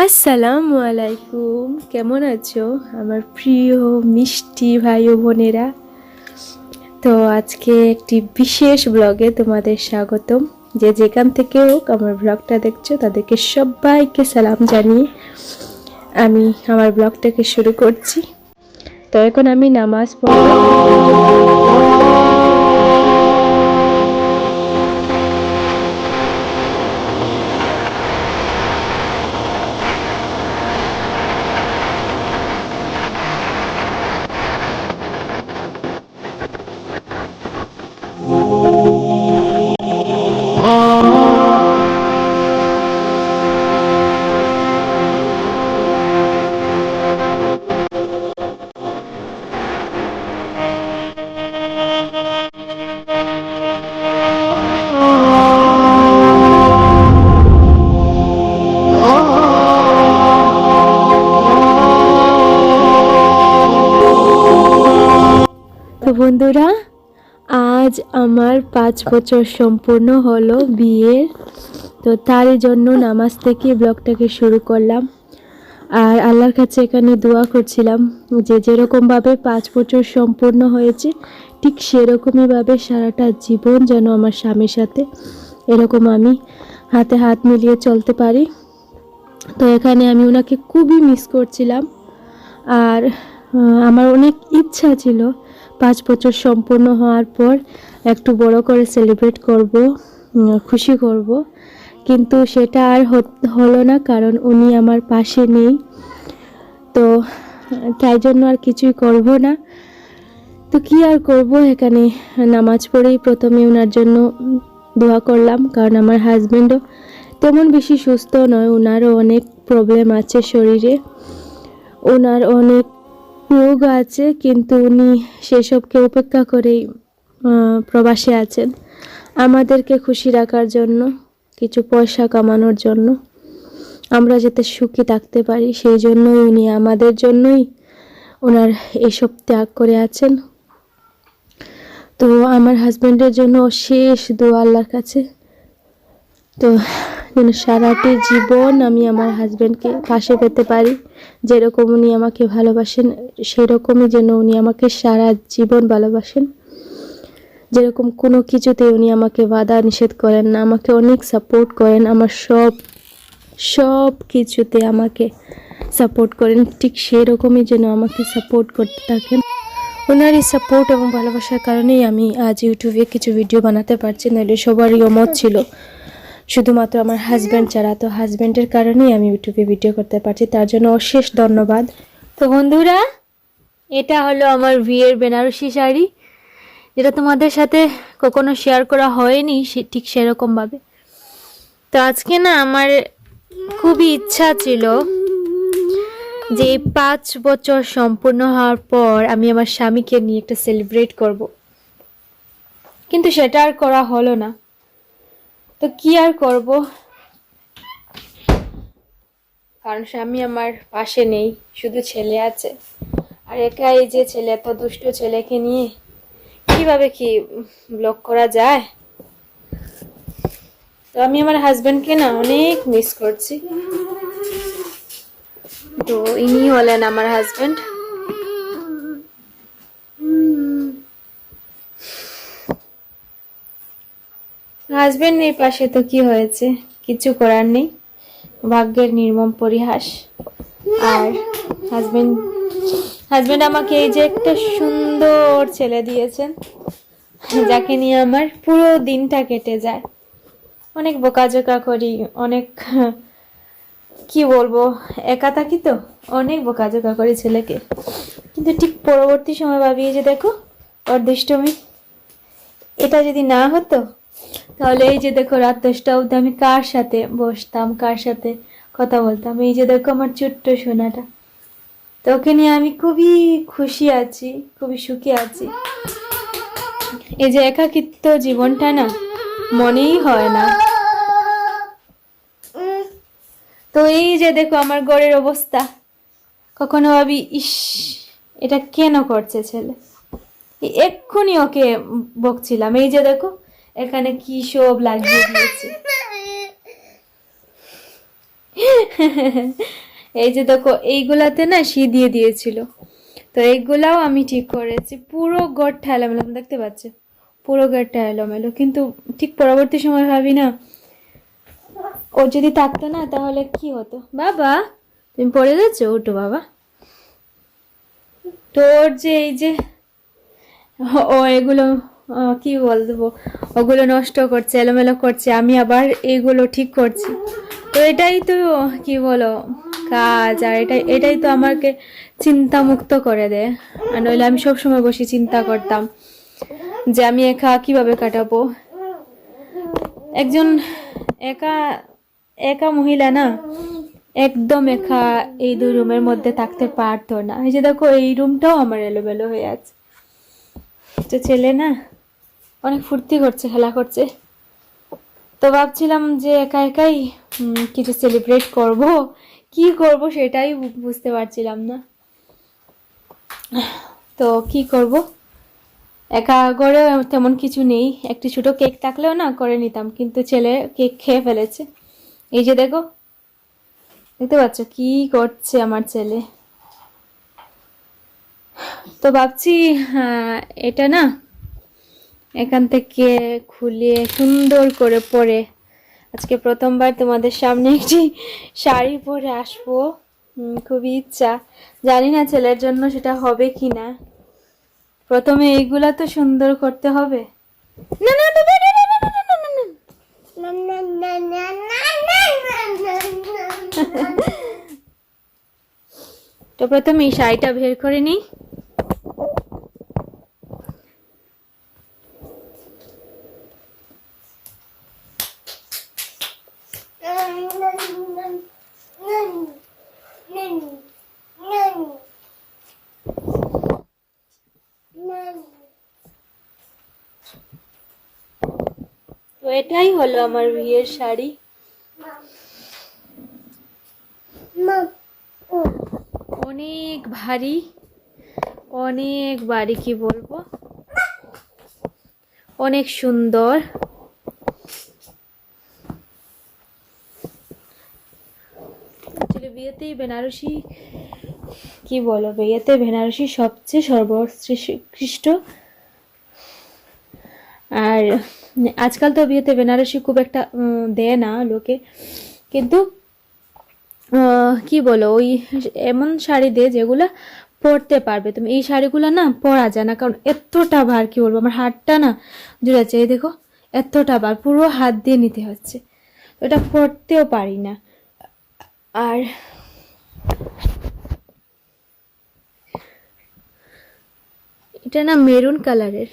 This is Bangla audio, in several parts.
আসসালামু আলাইকুম। কেমন আছো? আমার প্রিয়, মিষ্টি ভাই ও বোনেরা। তো আজকে একটি বিশেষ ব্লগে তোমাদের স্বাগতম। যে যেখান থেকে হোক আমার ব্লগটা দেখছ, তাদেরকে সবাইকে সালাম জানিয়ে আমি আমার ব্লগটাকে শুরু করছি। তো এখন আমি নামাজ পড়ব। আমার পাঁচ বছর সম্পূর্ণ হলো বিয়ের তো তারই জন্য নামাজ থেকে ব্লগটাকে শুরু করলাম। আর আল্লাহর কাছে এখানে দোয়া করছিলাম যে যেরকমভাবে পাঁচ বছর সম্পূর্ণ হয়েছে, ঠিক সেরকমইভাবে সারাটা জীবন যেন আমার স্বামীর সাথে এরকম আমি হাতে হাত মিলিয়ে চলতে পারি। তো এখানে আমি ওনাকে খুবই মিস করছিলাম। আর আমার অনেক ইচ্ছা ছিল পাঁচ বছর সম্পূর্ণ হওয়ার পর একটু বড় করে সেলিব্রেট করব খুশি করব। কিন্তু সেটা আর হলো না, কারণ উনি আমার পাশে নেই। তো তাই জন্য আর কিছুই করব না। তো কি আর করব? এখানে নামাজ পড়েই প্রথমে ওনার জন্য দোয়া করলাম, কারণ আমার হাজব্যান্ডও তেমন বেশি সুস্থ নয় ওনারও অনেক প্রবলেম আছে শরীরে। ওনার অনেক রোগ আছে, কিন্তু উনি সেসবকে উপেক্ষা করেই প্রবাসে আছেন। আমাদেরকে খুশি রাখার জন্য, কিছু পয়সা কামানোর জন্য আমরা যাতে সুখী থাকতে পারি, সেই জন্যই উনি আমাদের জন্যই ওনার এসব ত্যাগ করে আছেন। তো আমার হাজব্যান্ডের জন্য শেষ দোয়া আল্লাহর কাছে। তো যেন সারাটি জীবন আমি আমার হাজব্যান্ডকে পাশে পেতে পারি, যেরকম উনি আমাকে ভালোবাসেন, সেরকমই যেন উনি আমাকে সারা জীবন ভালোবাসেন। যেরকম কোনো কিছুতে উনি আমাকে বাধা নিষেধ করেন না, আমাকে অনেক সাপোর্ট করেন, আমার সব সব কিছুতে আমাকে সাপোর্ট করেন, ঠিক সেরকমই যেন আমাকে সাপোর্ট করতে থাকেন। ওনার এই সাপোর্ট এবং ভালোবাসার কারণেই আমি আজ ইউটিউবে কিছু ভিডিও বানাতে পারছি, নাহলে সবারই অমত ছিল। শুধুমাত্র আমার হাজব্যান্ড ছাড়া, তো হাজব্যান্ডের কারণেই আমি ইউটিউবে ভিডিও করতে পারছি, তার জন্য অশেষ ধন্যবাদ। তো বন্ধুরা, এটা হলো আমার বিয়ের বেনারসি শাড়ি। যেটা তোমাদের সাথে কখনো শেয়ার করা হয়নি ঠিক সেরকমভাবে। তো আজকে না আমার খুবই ইচ্ছা ছিল যে পাঁচ বছর সম্পূর্ণ হওয়ার পর আমি আমার স্বামীকে নিয়ে একটা সেলিব্রেট করব। কিন্তু সেটা আর করা হলো না। তো কি আর করব? কারণ স্বামী আমার পাশে নেই, শুধু ছেলে আছে। আর একা এই যে ছেলে, এত দুষ্ট ছেলেকে নিয়ে কীভাবে কি ব্লক করা যায়? তো আমি আমার হাজবেন্ডকে না অনেক মিস করছি। তো ইনি হলেন আমার হাজবেন্ড। হাজবেন্ড নেই পাশে তো কি হয়েছে? কিছু করার নেই। ভাগ্যের নির্মম পরিহাস। আর হাজবেন্ড হাজবেন্ড আমাকে এই যে একটা সুন্দর ছেলে দিয়েছেন, যাকে নিয়ে আমার পুরো দিনটা কেটে যায়। অনেক বোকাজোকা করি, অনেক, কি বলব, একা থাকি তো, অনেক বোকাজোকা করি ছেলেকে। কিন্তু ঠিক পরবর্তী সময় ভাবি যে দেখো ওর এটা যদি না হতো, তাহলে এই যে দেখো, রাত দশটা অবধি আমি কার সাথে বসতাম, কার সাথে কথা বলতাম? এই যে দেখো, আমার ছোট্ট সোনাটা। তো ওকে নিয়ে আমি খুবই খুশি আছি, খুবই সুখী আছি। এই যে একাকিত্ব জীবনটা না, মনেই হয় না। তো এই যে দেখো আমার ঘরের অবস্থা, কখনো ভাবি, ইস, এটা কেন করছে ছেলে? এক্ষুনি ওকে বকছিলাম, এই যে দেখো, এখানে কি সব লাগিয়ে দিয়েছে। এই যে দেখো, এইগুলাতে না সি দিয়ে দিয়েছিল। তো এইগুলাও আমি ঠিক করেছি। পুরো গড়টা এলোমেলো, দেখতে পাচ্ছ? পুরো গড়টা এলোমেলো। কিন্তু ঠিক পরবর্তী সময় ভাবি না, ও যদি থাকতো না তাহলে কি হতো? বাবা, তুমি পড়ে যাচ্ছো? ওটো বাবা। তোর যে এই যে, ও এগুলো কি বলব? ওগুলো নষ্ট করছে, এলোমেলো করছে, আমি আবার এগুলো ঠিক করছি। তো এটাই তো, কি বলো, কাজ, আর এটাই এটাই তো আমাকে চিন্তা মুক্ত করে দেয়। আর নইলে আমি সবসময় বসে চিন্তা করতাম যে আমি একা কীভাবে কাটাবো? একজন একা একা মহিলা না, একদম একা এই দুই রুমের মধ্যে থাকতে পারতো না। এই যে দেখো, এই রুমটাও আমার এলোমেলো হয়ে আছে। তো ছেলে না অনেক ফুর্তি করছে খেলা করছে। তো ভাবছিলাম যে একা একাই কিছু সেলিব্রেট করব। কি করব সেটাই বুঝতে পারছিলাম না। তো কি করব? একা করে তেমন কিছু নেই। একটি ছোট কেক থাকলেও না করে নিতাম কিন্তু ছেলে কেক খেয়ে ফেলেছে। এই যে দেখো দেখতে পাচ্ছ কি করছে আমার ছেলে। তো ভাবছি হ্যাঁ, এটা না এখান থেকে খুলে সুন্দর করে পরে আজকে প্রথমবার তোমাদের সামনে একটি শাড়ি পরে আসব খুবই ইচ্ছা জানি না ছেলের জন্য সেটা হবে কি না প্রথমে এইগুলা তো সুন্দর করতে হবে তো প্রথমে শাড়িটা বের করে নিই তো এটাই হলো আমার বিয়ের শাড়ি। অনেক ভারী অনেক ভারী কি বলব? অনেক সুন্দর। বিয়েতেই বেনারসি, কি বলো বিয়েতে বেনারসি সবচেয়ে সর্বশ্রেষ্ঠ। আর আজকাল তো বিয়েতে বেনারসি খুব একটা দেয় না লোকে। কিন্তু কি বলো, ওই এমন শাড়ি দে যেগুলো পরতে পারবে। তুমি এই শাড়িগুলো না পরা যায় না, কারণ এতটা ভার কি বলব, আমার হাতটা না জুড়েছে এই দেখো, এতটা ভার, পুরো হাত দিয়ে নিতে হচ্ছে। এটা পরতেও পারি না। আর এটা না মেরুন কালারের।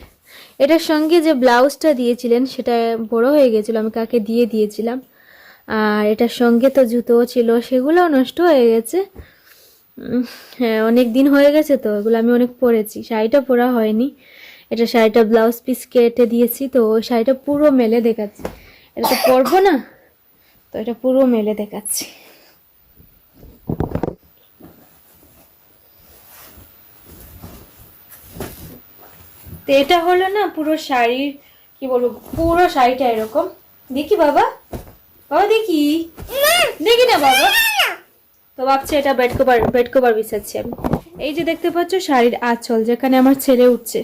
এটার সঙ্গে যে ব্লাউজটা দিয়েছিলেন, সেটা বড় হয়ে গেছিল, আমি কাকে দিয়ে দিয়েছিলাম। আর এটার সঙ্গে তো জুতোও ছিল, সেগুলোও নষ্ট হয়ে গেছে। হ্যাঁ অনেক দিন হয়ে গেছে তো, এগুলো আমি অনেক পরেছি। শাড়িটা পরা হয়নি। এটা শাড়িটা ব্লাউজ পিস কেটে দিয়েছি, তো ওই শাড়িটা পুরো মেলে দেখাচ্ছি। এটা তো পরবো না, তো এটা পুরো মেলে দেখাচ্ছি। তো এটা হলো না পুরো শাড়ির, কি বলব, পুরো শাড়িটা এরকম। দেখি বাবা। বাবা, দেখি। দেখি না বাবা। তো ভাবছি এটা বেড কভার বেড কভার বিছাচ্ছি আমি। এই যে দেখতে পাচ্ছ শাড়ির আঁচল, যেখানে আমার ছেলে উঠছে।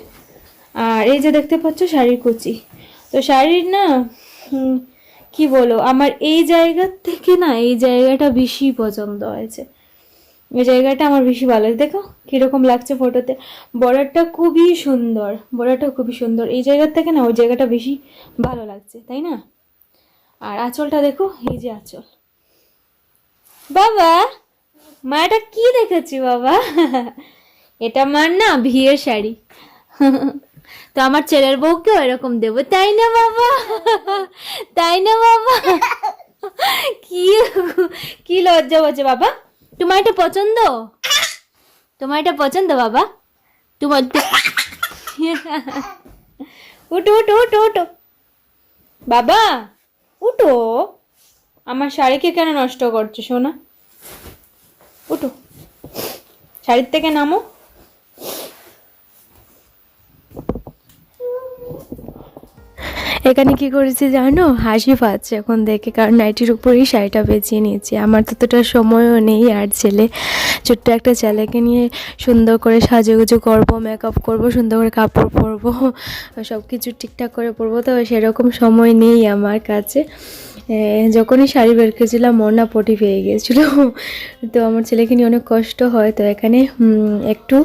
আর এই যে দেখতে পাচ্ছ শাড়ির কুচি। তো শাড়ির না কি বলো আমার এই জায়গা থেকে না, এই জায়গাটা বেশি পছন্দ হয়েছে। এই জায়গাটা আমার বেশি ভালো দেখো কীরকম লাগছে ফটোতে বর্ডারটা খুবই সুন্দর, বর্ডারটা খুবই সুন্দর। এই জায়গার থেকে না, ওই জায়গাটা বেশি ভালো লাগছে, তাই না? আর আঁচলটা দেখো, এই যে আঁচল। বাবা মা কি দেখেছি বাবা? এটা মার না বিয়ের শাড়ি। তো আমার ছেলের বউকেও এরকম দেবো, তাই না বাবা? তাই না বাবা? কি কি লজ্জা হচ্ছে বাবা? তোমার এটা পছন্দ? তোমার এটা পছন্দ, বাবা? তোমার উঠো উঠো উঠো উঠো। বাবা, উঠো। আমার শাড়িকে কেন নষ্ট করছ, সোনা? উঠো। শাড়ির থেকে নামো। এখানে কি করেছি জানো? হাসি পাচ্ছে এখন দেখে, কারণ নাইটির উপরেই শাড়িটা বেছিয়ে নিয়েছি। আমার ততটা সময়ও নেই আর ছেলে, ছোট্ট একটা ছেলেকে নিয়ে সুন্দর করে সাজুগুজু করব মেকআপ করব, সুন্দর করে কাপড় পরবো সব কিছু ঠিকঠাক করে পরবো, তো সেরকম সময় নেই আমার কাছে। যখনই শাড়ি বের করেছিলাম ওর না পটি পেয়ে গিয়েছিল। তো আমার ছেলেকে নিয়ে অনেক কষ্ট হয়, তো এখানে একটু,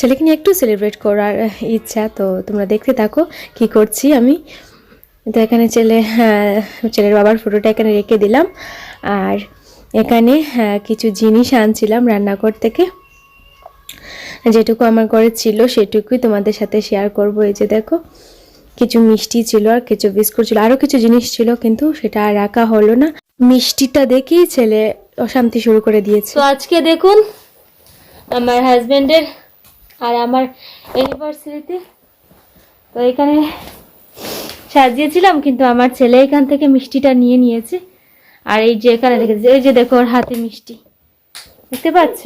ছেলেকে নিয়ে একটু সেলিব্রেট করার ইচ্ছা, তো তোমরা দেখতে থাকো কি করছি আমি। তো এখানে ছেলে হ্যাঁ, ছেলের বাবার ফটোটা এখানে রেখে দিলাম। আর এখানে হ্যাঁ, কিছু জিনিস আনছিলাম রান্নাঘর থেকে। যেটুকু আমার ঘরে ছিল সেটুকুই তোমাদের সাথে শেয়ার করব। এই যে দেখো কিছু মিষ্টি ছিল আর কিছু বিস্কুট ছিল। আরও কিছু জিনিস ছিল কিন্তু সেটা আর রাখা হলো না। মিষ্টিটা দেখেই ছেলে অশান্তি শুরু করে দিয়েছে। তো আজকে দেখুন আমার হাজবেন্ডের আর আমার অ্যানিভার্সারিতে তো এখানে সাজিয়েছিলাম, কিন্তু আমার ছেলে এখান থেকে মিষ্টিটা নিয়ে নিয়েছে। আর এই যে এখানে দেখেছে এই যে দেখো ওর হাতে মিষ্টি। দেখতে পাচ্ছ?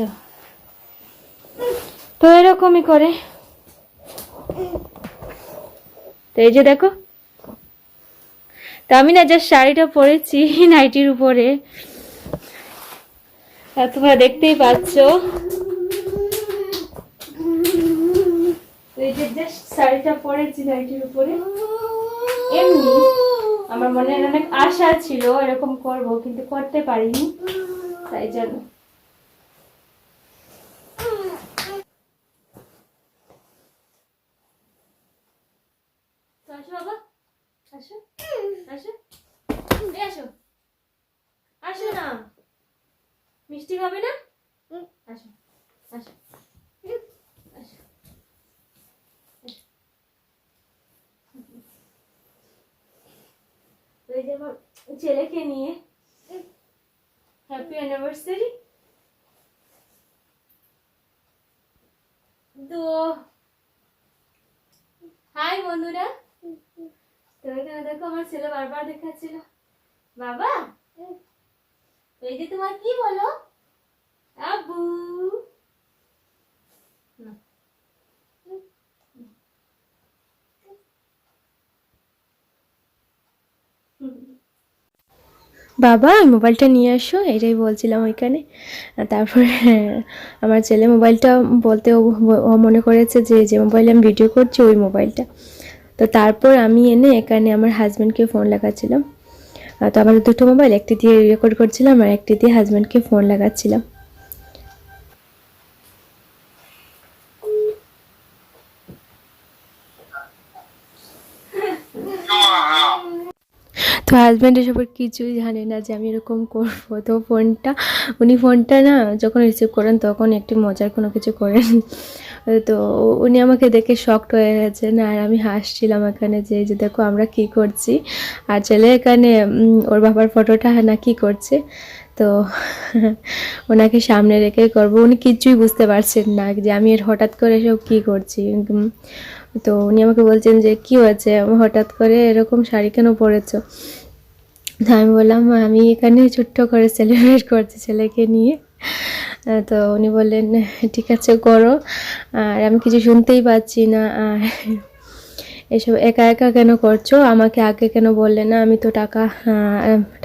তো এরকমই করে। তো এই যে দেখো। তো আমি না জাস্ট শাড়িটা পরেছি নাইটির উপরে। তোমরা দেখতেই পাচ্ছ। এই যে জাস্ট শাড়িটা পরেছি নাইটির উপরে। এমনি আমার মনে অনেক আশা ছিল এরকম করব কিন্তু করতে পারিনি। তাই জন্য তো আসো বাবা আসো আসো এই আসো আসো না মিষ্টি খাবে না আসো আসো আসো তো এই যে ছেলেকে নিয়ে হ্যাপি অ্যানিভার্সারি তো হাই বন্ধুরা। তো এখানে দেখো আমার ছেলে বারবার দেখাচ্ছিল। বাবা, এই যে তোমার কি বলো? আব্বু না। বাবা, মোবাইলটা নিয়ে আসো, এটাই বলছিলাম ওইখানে। তারপরে আমার ছেলে মোবাইলটা বলতে ও মনে করেছে যে যে মোবাইলে আমি ভিডিও করছি, ওই মোবাইলটা। তো তারপর আমি এনে এখানে আমার হাজব্যান্ডকে ফোন লাগাচ্ছিলাম। তো আমার দুটো মোবাইল, একটি দিয়ে রেকর্ড করছিলাম আর একটি দিয়ে হাজব্যান্ডকে ফোন লাগাচ্ছিলাম। তো হাজব্যান্ড এসবের কিছুই জানে না যে আমি এরকম করব। তো ফোনটা, উনি ফোনটা না যখন রিসিভ করেন তখন একটি মজার কোনো কিছু করেন। তো উনি আমাকে দেখে শকড হয়ে গেছেন আর আমি হাসছিলাম এখানে যে যে দেখো আমরা কি করছি? আর ছেলে এখানে ওর বাবার ফটোটা না কি করছে? তো ওনাকে সামনে রেখে করব। উনি কিছুই বুঝতে পারছেন না যে আমি এর হঠাৎ করে সব কি করছি। তো উনি আমাকে বলছেন যে, কি হয়েছে? হঠাৎ করে এরকম শাড়ি কেন পরেছো? তো আমি বললাম, আমি এখানে ছোট্ট করে সেলিব্রেট করছি ছেলেকে নিয়ে। তো উনি বললেন, ঠিক আছে, করো। আর আমি কিছু শুনতেই পাচ্ছি না। আর এসব একা একা কেন করছ? আমাকে আগে কেন বললে না? আমি তো টাকা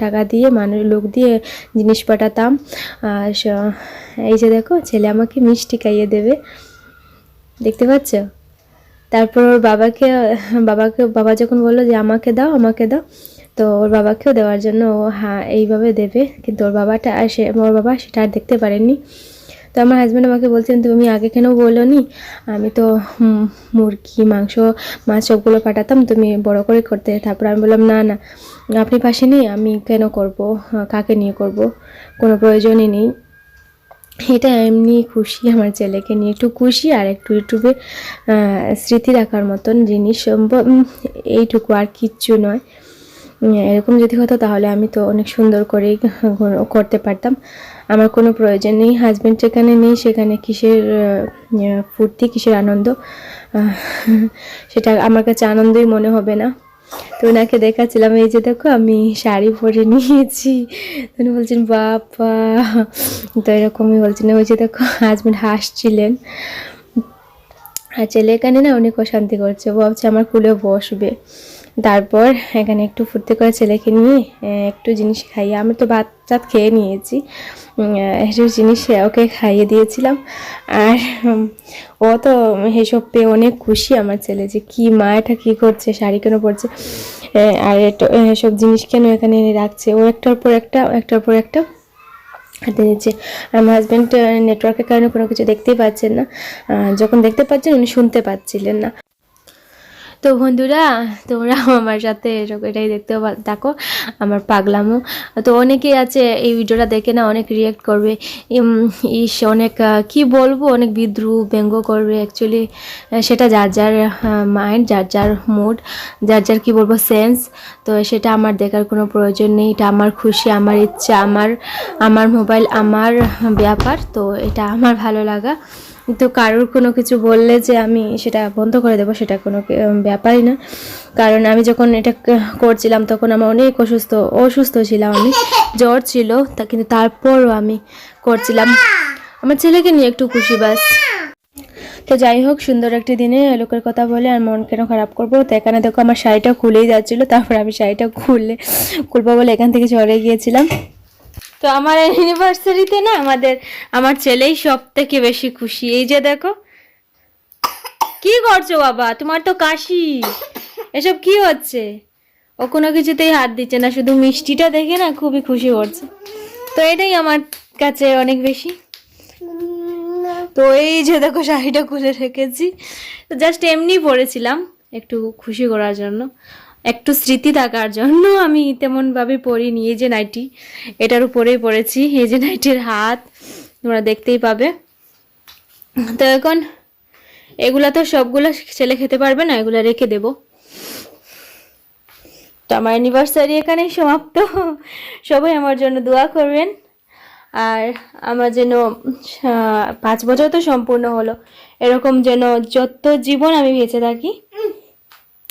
টাকা দিয়ে মানুষ, লোক দিয়ে জিনিস পাঠাতাম। আর এই যে দেখো, ছেলে আমাকে মিষ্টি খাইয়ে দেবে। দেখতে পাচ্ছ? তারপর ওর বাবাকে বাবাকে, বাবা যখন বলল যে আমাকে দাও আমাকে দাও, তো ওর বাবাকেও দেওয়ার জন্য ও হ্যাঁ এইভাবে দেবে। কিন্তু ওর বাবাটা সে, ওর বাবা সেটা আর দেখতে পারেনি তো আমার হাজব্যান্ড আমাকে বলছেন, তুমি আগে কেন বলো নি আমি তো মুরগি, মাংস, মাছ সবগুলো পাঠাতাম, তুমি বড় করে করতে। তারপর আমি বললাম, না না, আপনি পাশে নেই আমি কেন করব? কাকে নিয়ে করব? কোনো প্রয়োজনই নেই। এটা এমনি খুশি আমার ছেলেকে নিয়ে, একটু খুশি আর একটু ইউটিউবে স্মৃতি রাখার মতন জিনিস সম্ভব এইটুকু আর কিচ্ছু নয়। এরকম যদি হতো তাহলে আমি তো অনেক সুন্দর করেই করতে পারতাম। আমার কোনো প্রয়োজন নেই হাজব্যান্ড যেখানে নেই সেখানে কিসের ফুর্তি, কিসের আনন্দ? সেটা আমার কাছে আনন্দই মনে হবে না। তো ওনাকে দেখাচ্ছিলাম, এই যে দেখো আমি শাড়ি পরে নিয়েছি। তো উনি বলছেন বাপা তো এরকমই বলছেন, ওই যে দেখো হাজব্যান্ড হাসছিলেন। আর ছেলে এখানে না অনেক অশান্তি করছে ভাবছে আমার কুলে বসবে। তারপর এখানে একটু ফুর্তি করে ছেলেকে নিয়ে একটু জিনিস খাইয়ে, আমি তো ভাত চাত খেয়ে নিয়েছি। একটু জিনিস ওকে খাইয়ে দিয়েছিলাম। আর ও তো এসব পেয়ে অনেক খুশি আমার ছেলে যে কি মা এটা কী করছে, শাড়ি কেন পরছে। আর এসব জিনিস কেন এখানে এনে রাখছে? ও একটার পর একটা, একটার পর একটা হাতে নিচ্ছে। আমার হাজব্যান্ড নেটওয়ার্কের কারণে কোনো কিছু দেখতেই পাচ্ছেন না। যখন দেখতে পাচ্ছেন, উনি শুনতে পাচ্ছিলেন না। তো বন্ধুরা, তোমরা আমার সাথে এটাই দেখতে থাকো আমার পাগলামো। তো অনেকেই আছে, এই ভিডিওটা দেখে না অনেক রিয়েক্ট করবে। ইস, অনেক কি বলব, অনেক বিদ্রুপ, ব্যঙ্গ করবে অ্যাকচুয়ালি সেটা যার যার মাইন্ড যার যার মুড যার যার কী বলব সেন্স তো সেটা আমার দেখার কোনো প্রয়োজন নেই। এটা আমার খুশি, আমার ইচ্ছা, আমার আমার মোবাইল আমার ব্যাপার। তো এটা আমার ভালো লাগা। তো কারোর কোনো কিছু বললে যে আমি সেটা বন্ধ করে দেবো, সেটা কোনো ব্যাপারই না। কারণ আমি যখন এটা করছিলাম, তখন আমার অনেক অসুস্থ অসুস্থ ছিলাম আমি। জ্বর ছিল, তা কিন্তু তারপরও আমি করছিলাম। আমার ছেলেকে নিয়ে একটু খুশি বাস। তো যাই হোক, সুন্দর একটি দিনে লোকের কথা বলে আর মন কেন খারাপ করব? তো এখানে দেখো আমার শাড়িটা খুলেই যাচ্ছিল, তারপর আমি শাড়িটা খুললে খুলবো বলে এখান থেকে চলে গিয়েছিলাম। তো আমার ইউনিভার্সিটিতে না আমাদের, আমার ছেলেই সব থেকে বেশি খুশি। এই যে দেখো। কি করছ বাবা? তোমার তো কাশি। এসব কি হচ্ছে? ও কোনো কিছুতেই হাত দিচ্ছে না, শুধু মিষ্টিটা দেখে না খুবই খুশি করছে। তো এটাই আমার কাছে অনেক বেশি। তো এই যে দেখো, শাড়িটা খুলে রেখেছি। তো জাস্ট এমনি পরেছিলাম একটু খুশি করার জন্য। একটু স্মৃতি থাকার জন্য আমি তেমনভাবে পরিনি। এই যে নাইটি, এটার উপরেই পরেছি। এই যে নাইটির হাত, তোমরা দেখতেই পাবে। তো এখন এগুলা তো সবগুলো ছেলে খেতে পারবে না, এগুলা রেখে দেব। তো আমার অ্যানিভার্সারি এখানেই সমাপ্ত। সবাই আমার জন্য দোয়া করবেন। আর আমার যেন পাঁচ বছর তো সম্পূর্ণ হলো, এরকম যেন যত জীবন আমি বেঁচে থাকি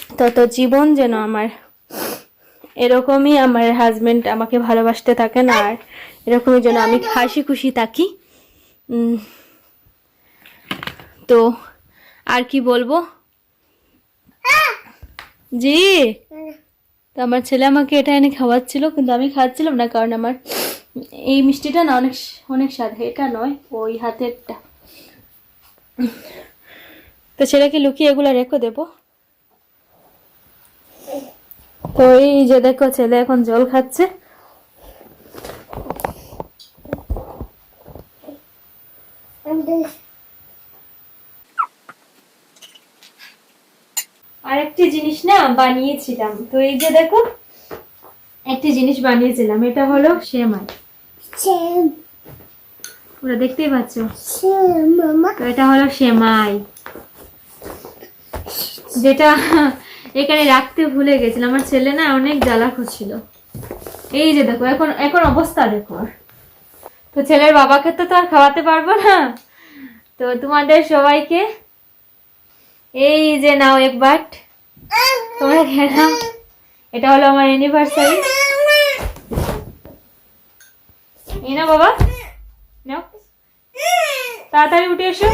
তত জীবন যেন আমার এরকমই আমার হাজব্যান্ড আমাকে ভালোবাসতে থাকেন আর এরকমই যেন আমি হাসি খুশি থাকি। তো আর কি বলব? জি, তো আমার ছেলে আমাকে এটা এনে খাওয়াচ্ছিল, কিন্তু আমি খাচ্ছিলাম না, কারণ আমার এই মিষ্টিটা না অনেক অনেক স্বাদ এটা নয়, ওই হাতেরটা। তো ছেলেকে লুকিয়ে এগুলো রেখে দেবো। তো এই যে দেখো ছেলে এখন জল খাচ্ছে। আর একটি জিনিস না বানিয়েছিলাম। তো এই যে দেখো একটি জিনিস বানিয়েছিলাম এটা হলো সেমাই। ওরা দেখতেই পাচ্ছ? তো এটা হলো সেমাই। যেটা এখানে রাখতে ভুলে গেছিলাম। আমার ছেলে না অনেক জ্বালা করছিল। এই যে দেখো, এখন এখন অবস্থা দেখো তো ছেলের বাবাকে তো তো আর খাওয়াতে পারব না। তো তোমাদের সবাইকে এই যে নাও এক বাট। তোমরা খেলাম এটা হলো আমার অ্যানিভার্সারি এই না বাবা। নাও। তাড়াতাড়ি উঠে এসো।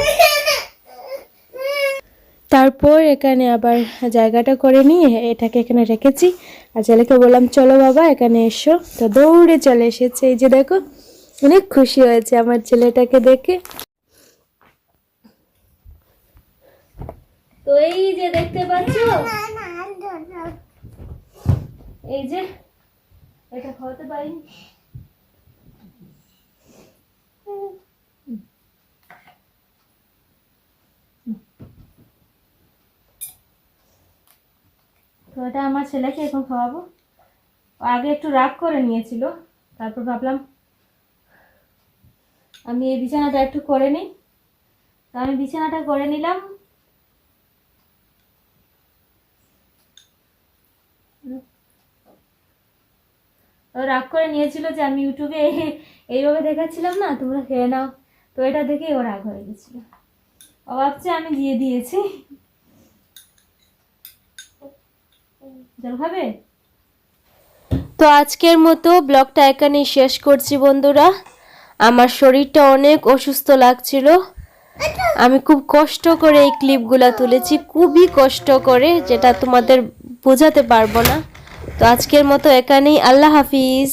তারপর এখানে আবার জায়গাটা করে নিয়ে এটাকে এখানে রেখেছি। আর ছেলেকে বললাম, চলো বাবা, এখানে এসো। তো দৌড়ে চলে এসেছে। এই যে দেখো, অনেক খুশি হয়েছে আমার ছেলেটাকে দেখে। তো এই যে দেখতে পাচ্ছ? এই যে, এটা খাওয়াতে পারিনি। তো এটা আমার ছেলেকে এখন খাওয়াবো। আগে একটু রাগ করে নিয়েছিল, তারপর ভাবলাম আমি এই বিছানাটা একটু করে নিই। তো আমি বিছানাটা করে নিলাম। রাগ করে নিয়েছিল যে আমি ইউটিউবে এইভাবে দেখাচ্ছিলাম না, তোমরা খেয়ে নাও। তো এটা দেখেই ও রাগ হয়ে গেছিল। ও ভাবছে আমি দিয়ে দিয়েছি। তো আজকের মতো ব্লগটা এখানেই শেষ করছি বন্ধুরা। আমার শরীরটা অনেক অসুস্থ লাগছিল। আমি খুব কষ্ট করে এই ক্লিপগুলো তুলেছি, খুবই কষ্ট করে, যেটা তোমাদের বোঝাতে পারব না। তো আজকের মতো এখানেই, আল্লাহ হাফিজ।